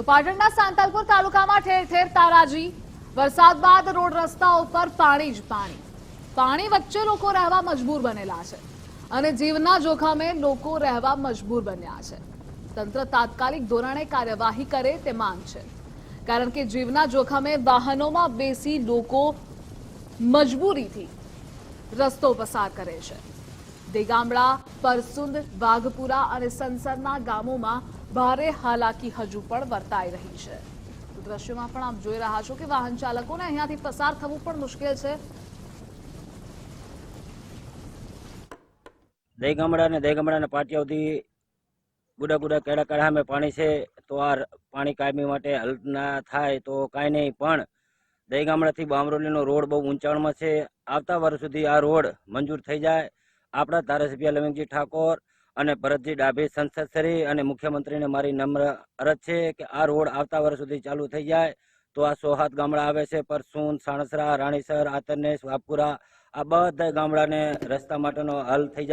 તો પાટણના સાંતલપુર તાલુકામાં ઠેર ઠેર તારાજી, વરસાદ બાદ રોડ રસ્તાઓ પર પાણી જ પાણી. પાણી વચ્ચે લોકો રહેવા મજબૂર બનેલા છે અને જીવના જોખમે લોકો રહેવા મજબૂર બન્યા છે. તંત્ર તાત્કાલિક ધોરણે કાર્યવાહી કરે તે માંગ છે. કારણ કે જીવના જોખમે વાહનોમાં બેસી લોકો મજબૂરીથી રસ્તો પસાર કરે છે. દેગામડા, પરસુંદ, વાઘપુરા અને સંસદના ગામોમાં ભારે હાલાકી હજુ પણ વર્તાઈ રહી છે. દ્રશ્યમાં પણ આપ જોઈ રહ્યા છો કે વાહન ચાલકોને અહીંયાથી પસાર થવું પણ મુશ્કેલ છે. દહીં ગામડા ને દહી ગામડાના પાટિયા સુધી ગુડા ગુડા કેડા કેડા સામે પાણી છે, તો આ પાણી કાયમી માટે હલ ના થાય તો કાંઈ નહીં, પણ દહીં ગામડાથી બામરોલીનો રોડ બહુ ઊંચાણમાં છે. આવતા વર્ષ સુધી આ રોડ મંજૂર થઈ જાય. આપણા ધારાસભ્ય લવિંગજી ઠાકોર અને ભરતજી ડાભી સંસદશ્રી અને મુખ્યમંત્રીને મારી નમ્ર અરજ છે કે આ રોડ આવતા વર્ષ સુધી ચાલુ થઈ જાય. તો આ સોહાત ગામડા આવે છે, પરસુન, સાણસરા, રાણીસર આતરનેશ વાપુરા, આ બધા ગામડાને રસ્તા માટેનો હલ થઈ જાય.